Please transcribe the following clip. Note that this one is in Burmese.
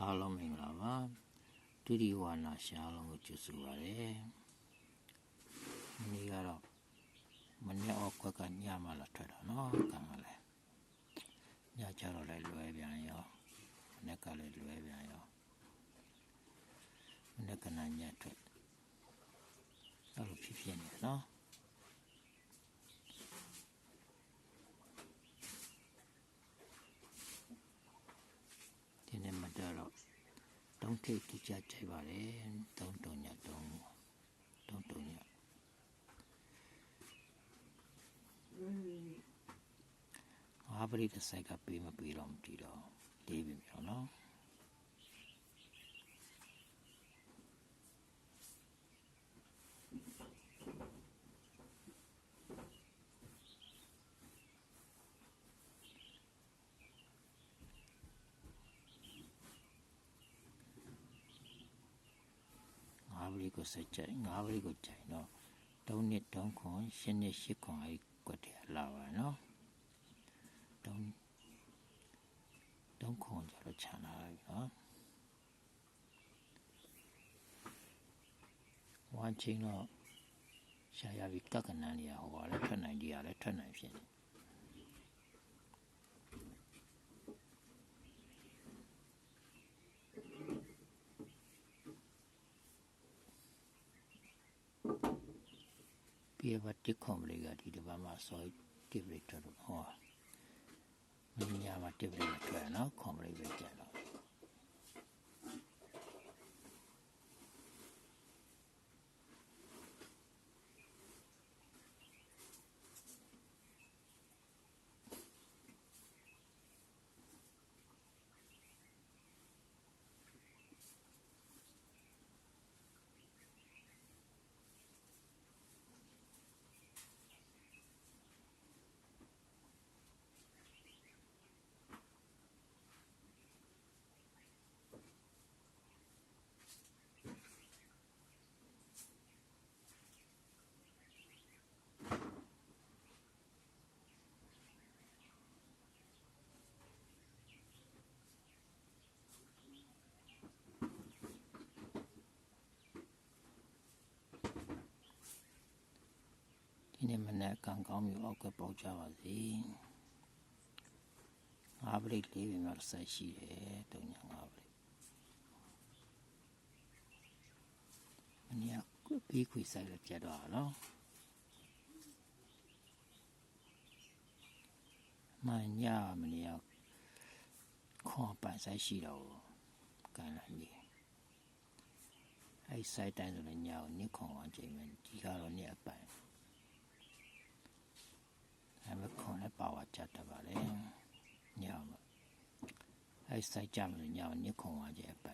အားလုံးမင်္ဂလာပါဒုတိယဝါနာရှားလုံးကိုကျေးဇူးပါတယ်ဒီနေ့ကတော့မနေ့အောက်ကွက်ကညမှလာထွက်တာနော်ကံကလည်းညကြတော့လည်းလွယ်ပြန်ရောမနေ့ကလည်းလွယ်ပြန်ရောမနေ့ကညညထွက်အဲ့လိုဖြစ်ဖြစ်နေနော်ဒီနေ့မတော်တော့ တုံးထိတ်ကြကြကြိုက်ပါလေတုံးတုံညတုံးတုံးတုံညအာပရိတဆိုင်ကပေးမပေးတော့မကြည့်တော့လေးပြီ 9ဘရီကိုစကြိုက်9ဘရီကိုကြိုက်နော်3နှစ်3ခွန်7နှစ်8ခွန်အဲ့ကွက်တယ်လာပါနော်3 3ခွန်ကြတော့ခြံလာပြီနော်ဝမ်းချင်းတော့ရှာရပြီးကကနန်းလေးရဟိုပါလဲထွက်နိုင်ကြီးရလဲထွက်နိုင်ဖြစ်နေ ပြေပါတစ်ခွန်ပလေးကဒီတစ်ပတ်မှာစောတစ်ပလေးထွက်တော့ဟောမင်းညာမှာတစ်ပလေးမထွက် နော်ခွန်ပလေးပဲကျန်တော့ဒီနေ့မနေ့ကံကောင်းမျိုးအောက်ကပေါက်ကြပါစေငါးပရိတ်လေးပဲတော့ဆက်ရှိတယ်တုံညာငါးပရိတ်မနေ့ကပြီးခွေဆိုင်လည်းပြတ်တော့နော်မညာမနေ့ကခေါ်ပန်ဆိုင်ရှိတော့ကန်လာနေအဲ့ဆိုင်တိုင်းဆိုလည်းညာကိုနစ်ခွန်အောင်ချိန်မယ်ဒီကတော့နစ်အပိုင် အဲမခွန်လည်း ပါဝါချတတ်ပါလေညောင်အဲ့စိုက်ကြမလို့ညောင်ညခွန်ဝါကျအပိုင်